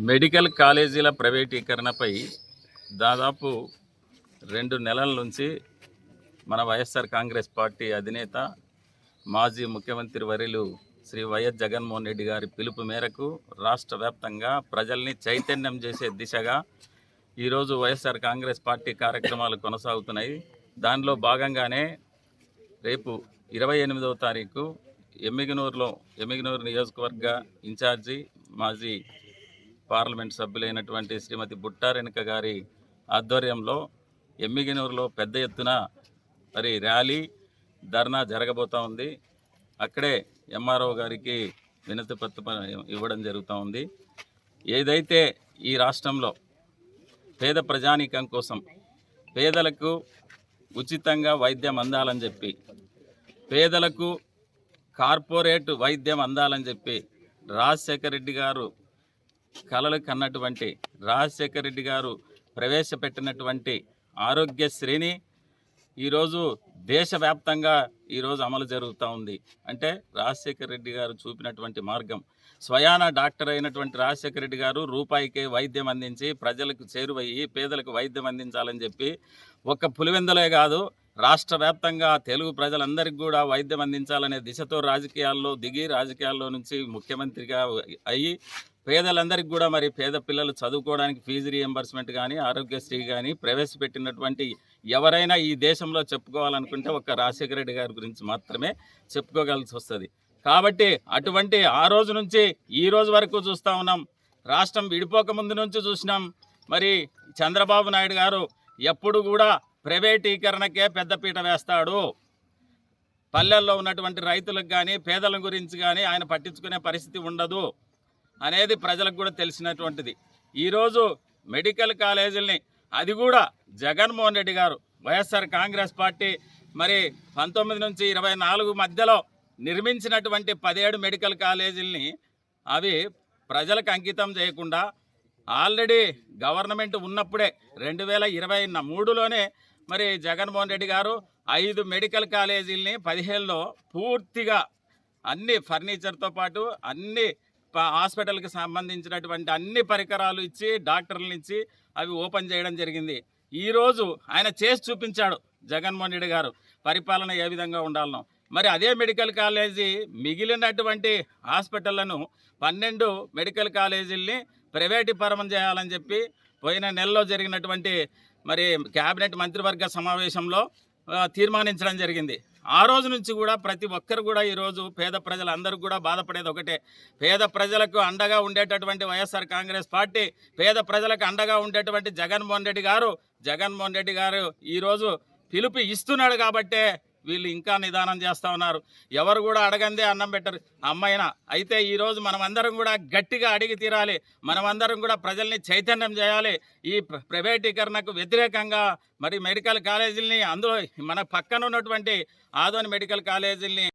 Medical కాలేజీల ప్రైవేటీకరణపై దాదాపు రెండు నెలల నుంచి మన వైఎస్ఆర్ కాంగ్రెస్ పార్టీ అధినేత మాజీ ముఖ్యమంత్రి వర్యులు శ్రీ వైఎస్ జగన్మోహన్ రెడ్డి గారి పిలుపు మేరకు రాష్ట్ర వ్యాప్తంగా ప్రజల్ని చైతన్యం చేసే దిశగా ఈరోజు వైఎస్ఆర్ కాంగ్రెస్ పార్టీ కార్యక్రమాలు కొనసాగుతున్నాయి. దానిలో భాగంగానే రేపు ఇరవై ఎనిమిదవ తారీఖు ఎమ్మిగనూరులో ఎమ్మిగనూరు నియోజకవర్గ ఇన్ఛార్జి మాజీ పార్లమెంట్ సభ్యులైనటువంటి శ్రీమతి బుట్టారెనుక గారి ఆధ్వర్యంలో ఎమ్మిగనూరులో పెద్ద ఎత్తున మరి ర్యాలీ ధర్నా జరగబోతూ ఉంది. అక్కడే ఎంఆర్ఓ గారికి వినతి పత్రం ఇవ్వడం జరుగుతూ ఉంది. ఏదైతే ఈ రాష్ట్రంలో పేద ప్రజానీకం కోసం పేదలకు ఉచితంగా వైద్యం అందాలని చెప్పి పేదలకు కార్పొరేట్ వైద్యం అందాలని చెప్పి రాజశేఖర రెడ్డి గారు కలలు కన్నటువంటి రాజశేఖర రెడ్డి గారు ప్రవేశపెట్టినటువంటి ఆరోగ్యశ్రీని ఈరోజు దేశవ్యాప్తంగా ఈరోజు అమలు జరుగుతూ ఉంది. అంటే రాజశేఖర రెడ్డి గారు చూపినటువంటి మార్గం. స్వయాన డాక్టర్ అయినటువంటి రాజశేఖర రెడ్డి గారు రూపాయికే వైద్యం అందించి ప్రజలకు చేరువయ్యి పేదలకు వైద్యం అందించాలని చెప్పి ఒక్క పులివెందులే కాదు రాష్ట్ర వ్యాప్తంగా తెలుగు ప్రజలందరికీ కూడా వైద్యం అందించాలనే దిశతో రాజకీయాల్లో దిగి రాజకీయాల్లో నుంచి ముఖ్యమంత్రిగా అయ్యి పేదలందరికీ కూడా మరి పేద పిల్లలు చదువుకోవడానికి ఫీజు రియంబర్స్మెంట్ కానీ ఆరోగ్యశ్రీ కానీ ప్రవేశపెట్టినటువంటి ఎవరైనా ఈ దేశంలో చెప్పుకోవాలనుకుంటే ఒక రాజశేఖర రెడ్డి గారి గురించి మాత్రమే చెప్పుకోగలసి వస్తుంది. కాబట్టి అటువంటి ఆ రోజు నుంచి ఈ రోజు వరకు చూస్తూ ఉన్నాం. రాష్ట్రం విడిపోక ముందు నుంచి చూసినాం. మరి చంద్రబాబు నాయుడు గారు ఎప్పుడు కూడా ప్రైవేటీకరణకే పెద్దపీట వేస్తాడు. పల్లెల్లో ఉన్నటువంటి రైతులకు కానీ పేదల గురించి కానీ ఆయన పట్టించుకునే పరిస్థితి ఉండదు. అనేది ప్రజలకు కూడా తెలిసినటువంటిది. ఈరోజు మెడికల్ కాలేజీలని అది కూడా జగన్మోహన్ రెడ్డి గారు వైఎస్ఆర్ కాంగ్రెస్ పార్టీ మరి పంతొమ్మిది నుంచి ఇరవై నాలుగు మధ్యలో నిర్మించినటువంటి పదిహేడు మెడికల్ కాలేజీలని అవి ప్రజలకు అంకితం చేయకుండా ఆల్రెడీ గవర్నమెంట్ ఉన్నప్పుడే రెండు వేల ఇరవై మూడులోనే మరి జగన్మోహన్ రెడ్డి గారు ఐదు మెడికల్ కాలేజీలని పదిహేనులో పూర్తిగా అన్ని ఫర్నిచర్తో పాటు అన్ని హాస్పిటల్కి సంబంధించినటువంటి అన్ని పరికరాలు ఇచ్చి డాక్టర్లను ఇచ్చి అవి ఓపెన్ చేయడం జరిగింది. ఈరోజు ఆయన చేసి చూపించాడు జగన్మోహన్ రెడ్డి గారు. పరిపాలన ఏ విధంగా ఉండాలనో. మరి అదే మెడికల్ కాలేజీ మిగిలినటువంటి హాస్పిటళ్ళను పన్నెండు మెడికల్ కాలేజీల్ని ప్రైవేటు పరమం చేయాలని చెప్పి పోయిన నెలలో జరిగినటువంటి మరి క్యాబినెట్ మంత్రివర్గ సమావేశంలో తీర్మానించడం జరిగింది. ఆ రోజు నుంచి కూడా ప్రతి ఒక్కరు కూడా ఈరోజు పేద ప్రజలందరూ కూడా బాధపడేది ఒకటే. పేద ప్రజలకు అండగా ఉండేటటువంటి వైఎస్ఆర్ కాంగ్రెస్ పార్టీ పేద ప్రజలకు అండగా ఉండేటువంటి జగన్మోహన్ రెడ్డి గారు జగన్మోహన్ రెడ్డి గారు ఈరోజు పిలుపు ఇస్తున్నాడు కాబట్టే వీళ్ళు ఇంకా నిదానం చేస్తూ ఉన్నారు. ఎవరు కూడా అడగందే అన్నం పెట్టరు. అమ్మాయినా అయితే ఈరోజు మనమందరం కూడా గట్టిగా అడిగి తీరాలి. మనమందరం కూడా ప్రజల్ని చైతన్యం చేయాలి. ఈ ప్ర- ప్రైవేటీకరణకు వ్యతిరేకంగా మరి మెడికల్ కాలేజీలని అందులో మన పక్కన ఉన్నటువంటి ఆదోని మెడికల్ కాలేజీల్ని